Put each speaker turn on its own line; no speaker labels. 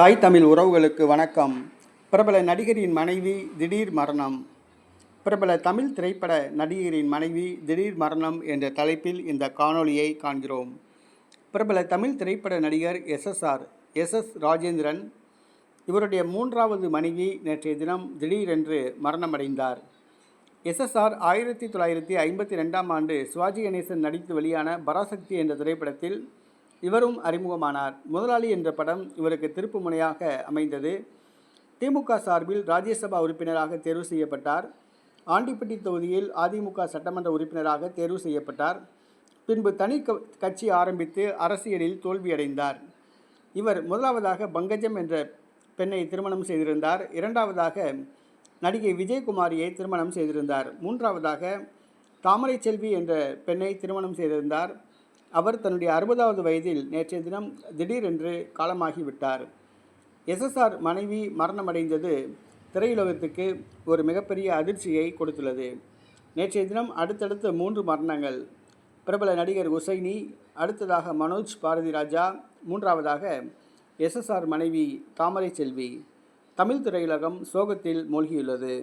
தாய் தமிழ் உறவுகளுக்கு வணக்கம். பிரபல நடிகரின் மனைவி திடீர் மரணம். பிரபல தமிழ் திரைப்பட நடிகரின் மனைவி திடீர் மரணம் என்ற தலைப்பில் இந்த காணொளியை காண்கிறோம். பிரபல தமிழ் திரைப்பட நடிகர் எஸ்எஸ்ஆர் எஸ் ராஜேந்திரன் இவருடைய மூன்றாவது மனைவி நேற்றைய தினம் திடீரென்று மரணமடைந்தார். எஸ்எஸ்ஆர் ஆயிரத்தி தொள்ளாயிரத்தி ஐம்பத்தி ரெண்டாம் ஆண்டு சிவாஜி கணேசன் நடித்து வெளியான பராசக்தி என்ற திரைப்படத்தில் இவரும் அறிமுகமானார். முதலாளி என்ற படம் இவருக்கு திருப்பு முனையாக அமைந்தது. திமுக சார்பில் ராஜ்யசபா உறுப்பினராக தேர்வு செய்யப்பட்டார். ஆண்டிப்பட்டி தொகுதியில் அதிமுக சட்டமன்ற உறுப்பினராக தேர்வு செய்யப்பட்டார். பின்பு தனி கட்சி ஆரம்பித்து அரசியலில் தோல்வியடைந்தார். இவர் முதலாவதாக பங்கஜம் என்ற பெண்ணை திருமணம் செய்திருந்தார். இரண்டாவதாக நடிகை விஜயகுமாரியை திருமணம் செய்திருந்தார். மூன்றாவதாக தாமரை செல்வி என்ற பெண்ணை திருமணம் செய்திருந்தார். அவர் தன்னுடைய அறுபதாவது வயதில் நேற்றைய தினம் திடீரென்று காலமாகிவிட்டார். எஸ்எஸ்ஆர் மனைவி மரணமடைந்தது திரையுலகத்துக்கு ஒரு மிகப்பெரிய அதிர்ச்சியை கொடுத்துள்ளது. நேற்றைய தினம் அடுத்தடுத்த மூன்று மரணங்கள். பிரபல நடிகர் உசைனி அடுத்ததாக மனோஜ் பாரதி ராஜா மூன்றாவதாக எஸ்எஸ்ஆர் மனைவி தாமரை செல்வி. தமிழ் திரையுலகம் சோகத்தில் மூழ்கியுள்ளது.